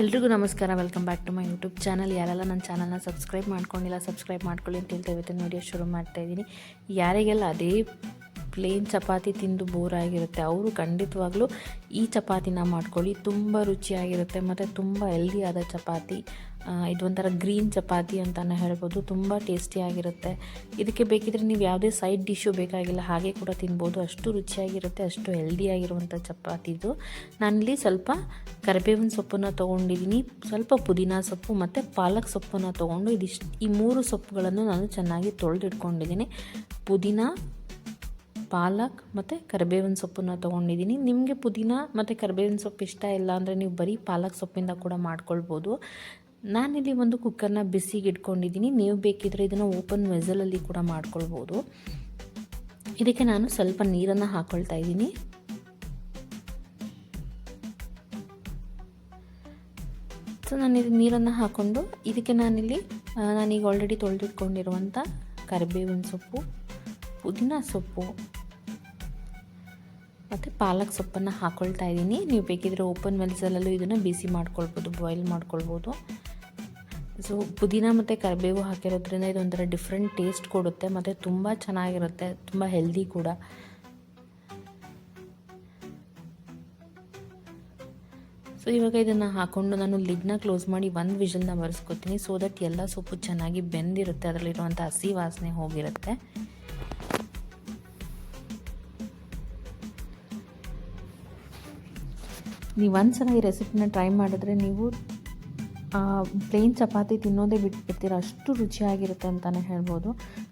ಎಲ್ರಿಗೂ ನಮಸ್ಕಾರ. Welcome back to my YouTube channel ಯಾರೆಲ್ಲ ನನ್ನ ಚಾನಲ್ನ ಸಬ್ಸ್ಕ್ರೈಬ್ ಮಾಡ್ಕೊಂಡಿಲ್ಲ ಸಬ್ಸ್ಕ್ರೈಬ್ ಮಾಡ್ಕೊಳ್ಳಿ ಅಂತ ಹೇಳ್ತಾ ಇವತ್ತಿನ ವೀಡಿಯೋ ಶುರು ಮಾಡ್ತಾ ಇದ್ದೀನಿ. ಯಾರಿಗೆಲ್ಲ ಅದೇ ಪ್ಲೇನ್ ಚಪಾತಿ ತಿಂದು ಬೋರ್ ಆಗಿರುತ್ತೆ ಅವರು ಖಂಡಿತವಾಗ್ಲೂ ಈ ಚಪಾತಿನ ಮಾಡ್ಕೊಳ್ಳಿ. ತುಂಬ ರುಚಿಯಾಗಿರುತ್ತೆ. ಮತ್ತು ತುಂಬ ಹೆಲ್ದಿಯಾದ ಚಪಾತಿ. ಇದೊಂಥರ ಗ್ರೀನ್ ಚಪಾತಿ ಅಂತಲೇ ಹೇಳ್ಬೋದು. ತುಂಬ ಟೇಸ್ಟಿಯಾಗಿರುತ್ತೆ ಇದಕ್ಕೆ ಬೇಕಿದ್ರೆ ನೀವು ಯಾವುದೇ ಸೈಡ್ ಡಿಶ್ಶು ಬೇಕಾಗಿಲ್ಲ. ಹಾಗೆ ಕೂಡ ತಿನ್ಬೋದು. ಅಷ್ಟು ರುಚಿಯಾಗಿರುತ್ತೆ. ಅಷ್ಟು ಹೆಲ್ದಿಯಾಗಿರುವಂಥ ಚಪಾತಿ ಇದು. ನಾನಿಲ್ಲಿ ಸ್ವಲ್ಪ ಕರಿಬೇವಿನ ಸೊಪ್ಪನ್ನು ತೊಗೊಂಡಿದ್ದೀನಿ. ಸ್ವಲ್ಪ ಪುದೀನ ಸೊಪ್ಪು ಮತ್ತು ಪಾಲಕ್ ಸೊಪ್ಪನ್ನು ತೊಗೊಂಡು ಇದಿಷ್ಟು ಈ ಮೂರು ಸೊಪ್ಪುಗಳನ್ನು ನಾನು ಚೆನ್ನಾಗಿ ತೊಳೆದಿಟ್ಕೊಂಡಿದ್ದೀನಿ. ಪುದೀನ ಪಾಲಕ್ ಮತ್ತು ಕರಿಬೇವಿನ ಸೊಪ್ಪನ್ನು ತೊಗೊಂಡಿದ್ದೀನಿ. ನಿಮಗೆ ಪುದೀನ ಮತ್ತು ಕರಿಬೇವಿನ ಸೊಪ್ಪು ಇಷ್ಟ ಇಲ್ಲ ಅಂದರೆ ನೀವು ಬರೀ ಪಾಲಕ್ ಸೊಪ್ಪಿಂದ ಕೂಡ ಮಾಡ್ಕೊಳ್ಬೋದು. ನಾನಿಲ್ಲಿ ಒಂದು ಕುಕ್ಕರ್ನ ಬಿಸಿಗೆ ಇಟ್ಕೊಂಡಿದ್ದೀನಿ. ನೀವು ಬೇಕಿದ್ರೆ ಇದನ್ನು ಓಪನ್ ವೆಸಲಲ್ಲಿ ಕೂಡ ಮಾಡ್ಕೊಳ್ಬೋದು. ಇದಕ್ಕೆ ನಾನು ಸ್ವಲ್ಪ ನೀರನ್ನು ಹಾಕ್ಕೊಳ್ತಾ ಇದ್ದೀನಿ. ಸೊ ನಾನು ಇದು ನೀರನ್ನು ಹಾಕ್ಕೊಂಡು ಇದಕ್ಕೆ ನಾನಿಲ್ಲಿ ನಾನೀಗ ಆಲ್ರೆಡಿ ತೊಳೆದಿಟ್ಕೊಂಡಿರುವಂಥ ಕರಿಬೇವಿನ ಸೊಪ್ಪು, ಪುದೀನ ಸೊಪ್ಪು ಮತ್ತು ಪಾಲಕ್ ಸೊಪ್ಪನ್ನು ಹಾಕ್ಕೊಳ್ತಾ ಇದ್ದೀನಿ. ನೀವು ಬೇಕಿದ್ರೆ ಓಪನ್ ವೆಲ್ಸಲ್ಲೂ ಇದನ್ನು ಬಿಸಿ ಮಾಡ್ಕೊಳ್ಬೋದು ಬಾಯ್ಲ್ ಮಾಡ್ಕೊಳ್ಬೋದು. ಸೊ ಪುದೀನ ಮತ್ತು ಕರಿಬೇವು ಹಾಕಿರೋದ್ರಿಂದ ಇದೊಂಥರ ಡಿಫ್ರೆಂಟ್ ಟೇಸ್ಟ್ ಕೊಡುತ್ತೆ, ಮತ್ತು ತುಂಬ ಚೆನ್ನಾಗಿರುತ್ತೆ, ತುಂಬ ಹೆಲ್ದಿ ಕೂಡ. ಸೊ ಇವಾಗ ಇದನ್ನು ಹಾಕ್ಕೊಂಡು ನಾನು ಲಿಡ್ನ ಕ್ಲೋಸ್ ಮಾಡಿ ಒಂದು ವಿಷಲ್ನ ಬರೆಸ್ಕೊತೀನಿ. ಸೊ ದಟ್ ಎಲ್ಲ ಸೊಪ್ಪು ಚೆನ್ನಾಗಿ ಬೆಂದಿರುತ್ತೆ, ಅದರಲ್ಲಿರುವಂಥ ಹಸಿ ವಾಸನೆ ಹೋಗಿರುತ್ತೆ. ನೀವು ಒಂದು ಸಲ ಈ ರೆಸಿಪಿನ ಟ್ರೈ ಮಾಡಿದ್ರೆ ನೀವು ಪ್ಲೇನ್ ಚಪಾತಿ ತಿನ್ನೋದೇ ಬಿಟ್ಬಿಡ್ತೀರ. ಅಷ್ಟು ರುಚಿಯಾಗಿರುತ್ತೆ ಅಂತಲೇ ಹೇಳ್ಬೋದು.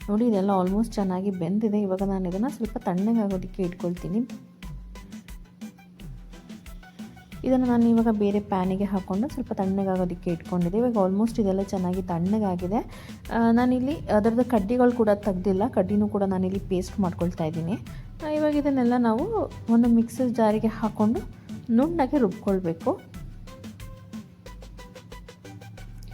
ನೋಡಿ, ಇದೆಲ್ಲ ಆಲ್ಮೋಸ್ಟ್ ಚೆನ್ನಾಗಿ ಬೆಂದಿದೆ. ಇವಾಗ ನಾನು ಇದನ್ನು ಸ್ವಲ್ಪ ತಣ್ಣಗಾಗೋದಕ್ಕೆ ಇಟ್ಕೊಳ್ತೀನಿ. ಇದನ್ನು ನಾನು ಇವಾಗ ಬೇರೆ ಪ್ಯಾನಿಗೆ ಹಾಕ್ಕೊಂಡು ಸ್ವಲ್ಪ ತಣ್ಣಗಾಗೋದಕ್ಕೆ ಇಟ್ಕೊಂಡಿದ್ದೆ. ಇವಾಗ ಆಲ್ಮೋಸ್ಟ್ ಇದೆಲ್ಲ ಚೆನ್ನಾಗಿ ತಣ್ಣಗಾಗಿದೆ. ನಾನಿಲ್ಲಿ ಅದರದ್ದು ಕಡ್ಡಿಗಳು ಕೂಡ ತೆಗ್ದಿಲ್ಲ. ಕಡ್ಡಿನೂ ಕೂಡ ನಾನಿಲ್ಲಿ ಪೇಸ್ಟ್ ಮಾಡ್ಕೊಳ್ತಾ ಇದ್ದೀನಿ. ಇವಾಗ ಇದನ್ನೆಲ್ಲ ನಾವು ಒಂದು ಮಿಕ್ಸರ್ ಜಾರಿಗೆ ಹಾಕ್ಕೊಂಡು ನುಣ್ಣಗೆ ರುಬ್ಕೊಳ್ಬೇಕು.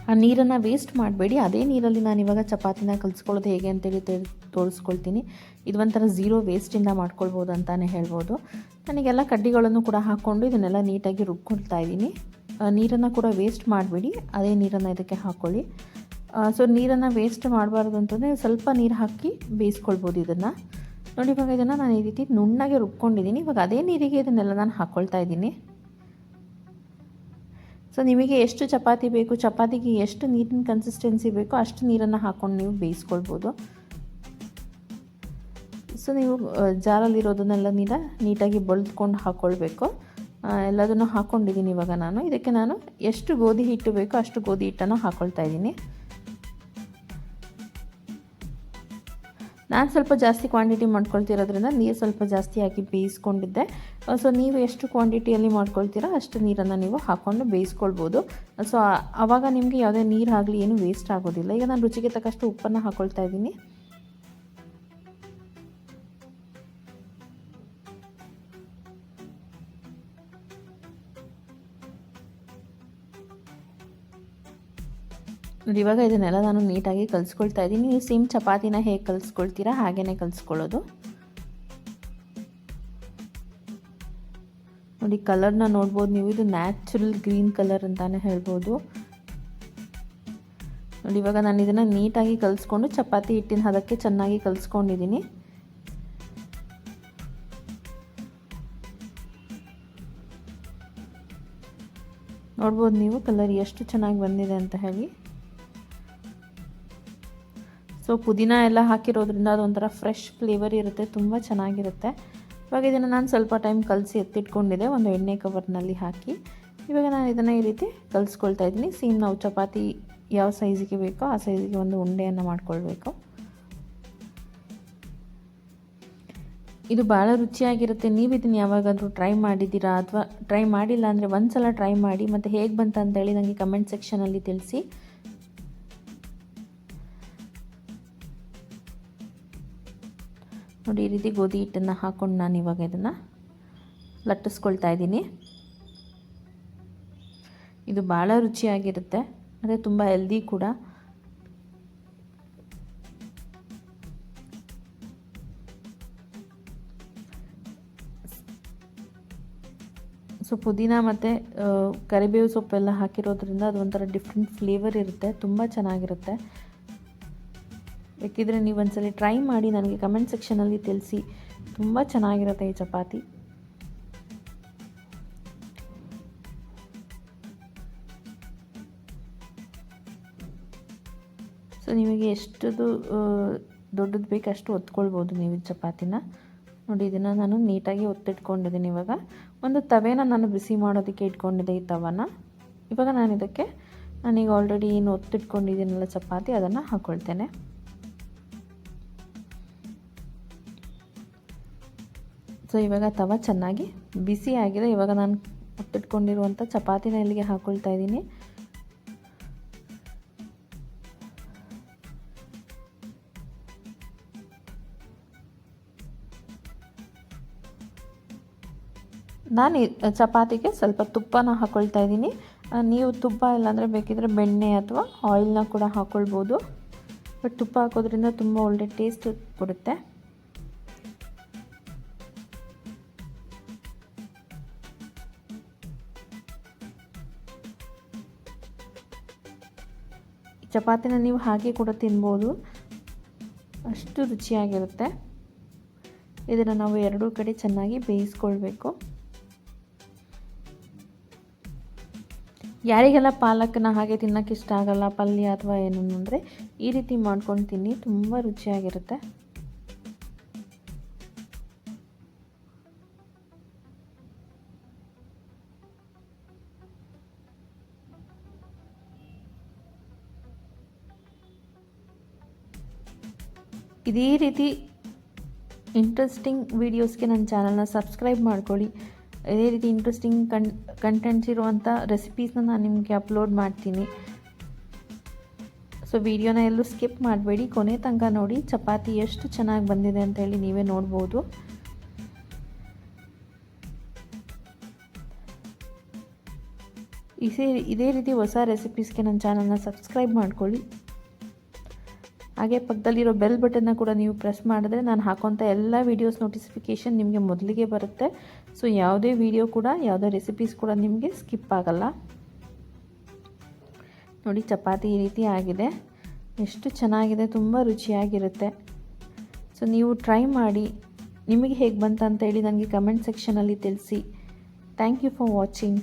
ಆ ನೀರನ್ನು ವೇಸ್ಟ್ ಮಾಡಬೇಡಿ. ಅದೇ ನೀರಲ್ಲಿ ನಾನು ಇವಾಗ ಚಪಾತಿನ ಕಲಿಸ್ಕೊಳ್ಳೋದು ಹೇಗೆ ಅಂತೇಳಿ ತೋರ್- ತೋರಿಸ್ಕೊಳ್ತೀನಿ. ಇದು ಒಂಥರ ಝೀರೋ ವೇಸ್ಟಿಂದ ಮಾಡ್ಕೊಳ್ಬೋದು ಅಂತಲೇ ಹೇಳ್ಬೋದು. ನನಗೆಲ್ಲ ಕಡ್ಡಿಗಳನ್ನು ಕೂಡ ಹಾಕ್ಕೊಂಡು ಇದನ್ನೆಲ್ಲ ನೀಟಾಗಿ ರುಬ್ಕೊಳ್ತಾ ಇದ್ದೀನಿ. ನೀರನ್ನು ಕೂಡ ವೇಸ್ಟ್ ಮಾಡಬೇಡಿ. ಅದೇ ನೀರನ್ನು ಇದಕ್ಕೆ ಹಾಕ್ಕೊಳ್ಳಿ. ಸೊ ನೀರನ್ನು ವೇಸ್ಟ್ ಮಾಡಬಾರ್ದು ಅಂತಂದರೆ ಸ್ವಲ್ಪ ನೀರು ಹಾಕಿ ಬೇಯಿಸ್ಕೊಳ್ಬೋದು ಇದನ್ನು. ನೋಡಿ ಇವಾಗ ಇದನ್ನು ನಾನು ಈ ರೀತಿ ನುಣ್ಣಗೆ ರುಬ್ಕೊಂಡಿದ್ದೀನಿ. ಇವಾಗ ಅದೇ ನೀರಿಗೆ ಇದನ್ನೆಲ್ಲ ನಾನು ಹಾಕ್ಕೊಳ್ತಾ ಇದ್ದೀನಿ. ಸೊ ನಿಮಗೆ ಎಷ್ಟು ಚಪಾತಿ ಬೇಕು, ಚಪಾತಿಗೆ ಎಷ್ಟು ನೀರಿನ ಕನ್ಸಿಸ್ಟೆನ್ಸಿ ಬೇಕೋ ಅಷ್ಟು ನೀರನ್ನು ಹಾಕ್ಕೊಂಡು ನೀವು ಬೇಯಿಸ್ಕೊಳ್ಬೋದು. ಸೊ ನೀವು ಜಾರಲ್ಲಿರೋದನ್ನೆಲ್ಲ ನೀರ ನೀಟಾಗಿ ಬಳ್ದ್ಕೊಂಡು ಹಾಕ್ಕೊಳ್ಬೇಕು ಎಲ್ಲದನ್ನು ಹಾಕ್ಕೊಂಡಿದ್ದೀನಿ ಇವಾಗ ನಾನು. ಇದಕ್ಕೆ ನಾನು ಎಷ್ಟು ಗೋಧಿ ಹಿಟ್ಟು ಬೇಕೋ ಅಷ್ಟು ಗೋಧಿ ಹಿಟ್ಟನ್ನು ಹಾಕ್ಕೊಳ್ತಾ ಇದ್ದೀನಿ. ನಾನು ಸ್ವಲ್ಪ ಜಾಸ್ತಿ ಕ್ವಾಂಟಿಟಿ ಮಾಡ್ಕೊಳ್ತಿರೋದ್ರಿಂದ ನೀರು ಸ್ವಲ್ಪ ಜಾಸ್ತಿ ಹಾಕಿ ಬೇಯಿಸ್ಕೊಂಡಿದ್ದೆ. ಸೊ ನೀವು ಎಷ್ಟು ಕ್ವಾಂಟಿಟಿಯಲ್ಲಿ ಮಾಡ್ಕೊಳ್ತೀರೋ ಅಷ್ಟು ನೀರನ್ನು ನೀವು ಹಾಕ್ಕೊಂಡು ಬೇಯಿಸ್ಕೊಳ್ಬೋದು. ಸೊ ಆವಾಗ ನಿಮಗೆ ಯಾವುದೇ ನೀರು ಆಗಲಿ ಏನು ವೇಸ್ಟ್ ಆಗೋದಿಲ್ಲ. ಈಗ ನಾನು ರುಚಿಗೆ ತಕ್ಕಷ್ಟು ಉಪ್ಪನ್ನು ಹಾಕ್ಕೊಳ್ತಾ ಇದ್ದೀನಿ. ನೋಡಿ, ಇವಾಗ ಇದನ್ನೆಲ್ಲ ನಾನು ನೀಟಾಗಿ ಕಲಿಸ್ಕೊಳ್ತಾ ಇದ್ದೀನಿ. ನೀವು ಸೇಮ್ ಚಪಾತಿನ ಹೇಗೆ ಕಲಿಸ್ಕೊಳ್ತೀರಾ ಹಾಗೇ ಕಲಿಸ್ಕೊಳ್ಳೋದು. ನೋಡಿ, ಕಲರ್ನ ನೋಡ್ಬೋದು ನೀವು. ಇದು ನ್ಯಾಚುರಲ್ ಗ್ರೀನ್ ಕಲರ್ ಅಂತಲೇ ಹೇಳ್ಬೋದು. ನೋಡಿ, ಇವಾಗ ನಾನು ಇದನ್ನು ನೀಟಾಗಿ ಕಲಿಸ್ಕೊಂಡು ಚಪಾತಿ ಹಿಟ್ಟಿನ ಹದಕ್ಕೆ ಚೆನ್ನಾಗಿ ಕಲಿಸ್ಕೊಂಡಿದ್ದೀನಿ. ನೋಡ್ಬೋದು ನೀವು ಕಲರ್ ಎಷ್ಟು ಚೆನ್ನಾಗಿ ಬಂದಿದೆ ಅಂತ ಹೇಳಿ. ಸೊ ಪುದೀನ ಎಲ್ಲ ಹಾಕಿರೋದ್ರಿಂದ ಅದೊಂಥರ ಫ್ರೆಶ್ ಫ್ಲೇವರ್ ಇರುತ್ತೆ, ತುಂಬ ಚೆನ್ನಾಗಿರುತ್ತೆ. ಇವಾಗ ಇದನ್ನು ನಾನು ಸ್ವಲ್ಪ ಟೈಮ್ ಕಲಸಿ ಎತ್ತಿಟ್ಕೊಂಡಿದ್ದೆ, ಒಂದು ಎಣ್ಣೆ ಕವರ್ನಲ್ಲಿ ಹಾಕಿ. ಇವಾಗ ನಾನು ಇದನ್ನು ಈ ರೀತಿ ಕಲಿಸ್ಕೊಳ್ತಾ ಇದ್ದೀನಿ. ಸೇಮ್ ನಾವು ಚಪಾತಿ ಯಾವ ಸೈಜಿಗೆ ಬೇಕೋ ಆ ಸೈಜಿಗೆ ಒಂದು ಉಂಡೆಯನ್ನು ಮಾಡ್ಕೊಳ್ಬೇಕು. ಇದು ಭಾಳ ರುಚಿಯಾಗಿರುತ್ತೆ. ನೀವು ಇದನ್ನು ಯಾವಾಗಾದರೂ ಟ್ರೈ ಮಾಡಿದ್ದೀರಾ ಅಥವಾ ಟ್ರೈ ಮಾಡಿಲ್ಲ ಅಂದರೆ ಒಂದು ಸಲ ಟ್ರೈ ಮಾಡಿ ಮತ್ತು ಹೇಗೆ ಬಂತ ಅಂತೇಳಿ ನನಗೆ ಕಮೆಂಟ್ ಸೆಕ್ಷನಲ್ಲಿ ತಿಳಿಸಿ. ನೋಡಿ, ಈ ರೀತಿ ಗೋಧಿ ಹಿಟ್ಟನ್ನು ಹಾಕ್ಕೊಂಡು ನಾನು ಇವಾಗ ಇದನ್ನು ಲಟ್ಟಿಸ್ಕೊಳ್ತಾ ಇದ್ದೀನಿ. ಇದು ಭಾಳ ರುಚಿಯಾಗಿರುತ್ತೆ, ಮತ್ತು ತುಂಬ ಹೆಲ್ದಿ ಕೂಡ. ಸೊ ಪುದೀನ ಮತ್ತು ಕರಿಬೇವು ಸೊಪ್ಪೆಲ್ಲ ಹಾಕಿರೋದ್ರಿಂದ ಅದು ಒಂಥರ ಡಿಫ್ರೆಂಟ್ ಫ್ಲೇವರ್ ಇರುತ್ತೆ, ತುಂಬ ಚೆನ್ನಾಗಿರುತ್ತೆ. ಬೇಕಿದ್ರೆ ನೀವು ಒಂದ್ಸಲ ಟ್ರೈ ಮಾಡಿ ನನಗೆ ಕಮೆಂಟ್ ಸೆಕ್ಷನಲ್ಲಿ ತಿಳಿಸಿ. ತುಂಬ ಚೆನ್ನಾಗಿರುತ್ತೆ ಈ ಚಪಾತಿ. ಸೊ ನಿಮಗೆ ಎಷ್ಟದು ದೊಡ್ಡದು ಬೇಕು ಅಷ್ಟು ಒತ್ಕೊಳ್ಬೋದು ನೀವು ಚಪಾತಿನ. ನೋಡಿ, ಇದನ್ನು ನಾನು ನೀಟಾಗಿ ಒತ್ತಿಟ್ಕೊಂಡಿದ್ದೀನಿ ಇವಾಗ. ಒಂದು ತವೆನ ನಾನು ಬಿಸಿ ಮಾಡೋದಕ್ಕೆ ಇಟ್ಕೊಂಡಿದ್ದೆ ಈ ತವನ. ಇವಾಗ ನಾನು ಇದಕ್ಕೆ ನಾನೀಗ ಆಲ್ರೆಡಿ ಏನು ಒತ್ತಿಟ್ಕೊಂಡಿದ್ದೀನಲ್ಲ ಚಪಾತಿ, ಅದನ್ನು ಹಾಕ್ಕೊಳ್ತೇನೆ ಸೊ ಇವಾಗ ತವ ಚೆನ್ನಾಗಿ ಬಿಸಿ ಆಗಿದೆ. ಇವಾಗ ನಾನು ಒತ್ತಿಟ್ಕೊಂಡಿರುವಂಥ ಚಪಾತಿನ ಇಲ್ಲಿಗೆ ಹಾಕ್ಕೊಳ್ತಾ ಇದ್ದೀನಿ. ನಾನು ಚಪಾತಿಗೆ ಸ್ವಲ್ಪ ತುಪ್ಪನ ಹಾಕ್ಕೊಳ್ತಾ ಇದ್ದೀನಿ. ನೀವು ತುಪ್ಪ ಇಲ್ಲಾಂದರೆ ಬೇಕಿದ್ರೆ ಬೆಣ್ಣೆ ಅಥವಾ ಆಯಿಲ್ನ ಕೂಡ ಹಾಕ್ಕೊಳ್ಬೋದು ಬಟ್ ತುಪ್ಪ ಹಾಕೋದ್ರಿಂದ ತುಂಬ ಒಳ್ಳೆ ಟೇಸ್ಟ್ ಕೊಡುತ್ತೆ ಚಪಾತಿನ ನೀವು ಹಾಗೆ ಕೂಡ ತಿನ್ಬೋದು. ಅಷ್ಟು ರುಚಿಯಾಗಿರುತ್ತೆ. ಇದನ್ನು ನಾವು ಎರಡೂ ಕಡೆ ಚೆನ್ನಾಗಿ ಬೇಯಿಸ್ಕೊಳ್ಬೇಕು. ಯಾರಿಗೆಲ್ಲ ಪಾಲಕನ ಹಾಗೆ ತಿನ್ನೋಕ್ಕೆ ಇಷ್ಟ ಆಗಲ್ಲ, ಪಲ್ಯ ಅಥವಾ ಏನು ಅಂದರೆ ಈ ರೀತಿ ಮಾಡ್ಕೊಂಡು ತಿನ್ನಿ, ತುಂಬ ರುಚಿಯಾಗಿರುತ್ತೆ. ಇದೇ ರೀತಿ ಇಂಟ್ರೆಸ್ಟಿಂಗ್ ವೀಡಿಯೋಸ್ಗೆ ನನ್ನ ಚಾನಲ್ನ ಸಬ್ಸ್ಕ್ರೈಬ್ ಮಾಡ್ಕೊಳ್ಳಿ. ಇದೇ ರೀತಿ ಇಂಟ್ರೆಸ್ಟಿಂಗ್ ಕನ್ ಕಂಟೆಂಟ್ಸ್ ಇರುವಂಥ ರೆಸಿಪೀಸ್ನ ನಾನು ನಿಮಗೆ ಅಪ್ಲೋಡ್ ಮಾಡ್ತೀನಿ. ಸೊ ವಿಡಿಯೋನ ಎಲ್ಲೂ ಸ್ಕಿಪ್ ಮಾಡಬೇಡಿ. ಕೊನೆ ತನಕ ನೋಡಿ, ಚಪಾತಿ ಎಷ್ಟು ಚೆನ್ನಾಗಿ ಬಂದಿದೆ ಅಂತ ಹೇಳಿ ನೀವೇ ನೋಡ್ಬೋದು. ಇದೇ ಇದೇ ರೀತಿ ಹೊಸ ರೆಸಿಪೀಸ್ಗೆ ನನ್ನ ಚಾನಲ್ನ ಸಬ್ಸ್ಕ್ರೈಬ್ ಮಾಡ್ಕೊಳ್ಳಿ. ಹಾಗೆ ಪಕ್ಕದಲ್ಲಿರೋ ಬೆಲ್ ಬಟನ್ನ ಕೂಡ ನೀವು ಪ್ರೆಸ್ ಮಾಡಿದ್ರೆ ನಾನು ಹಾಕೋಂಥ ಎಲ್ಲ ವೀಡಿಯೋಸ್ ನೋಟಿಫಿಕೇಷನ್ ನಿಮಗೆ ಮೊದಲಿಗೆ ಬರುತ್ತೆ. ಸೊ ಯಾವುದೇ ವೀಡಿಯೋ ಕೂಡ, ಯಾವುದೇ ರೆಸಿಪೀಸ್ ಕೂಡ ನಿಮಗೆ ಸ್ಕಿಪ್ ಆಗಲ್ಲ. ನೋಡಿ, ಚಪಾತಿ ಈ ರೀತಿ ಆಗಿದೆ. ಎಷ್ಟು ಚೆನ್ನಾಗಿದೆ, ತುಂಬ ರುಚಿಯಾಗಿರುತ್ತೆ. ಸೊ ನೀವು ಟ್ರೈ ಮಾಡಿ, ನಿಮಗೆ ಹೇಗೆ ಬಂತ ಅಂತ ಹೇಳಿ ನನಗೆ ಕಮೆಂಟ್ ಸೆಕ್ಷನಲ್ಲಿ ತಿಳಿಸಿ. Thank you for watching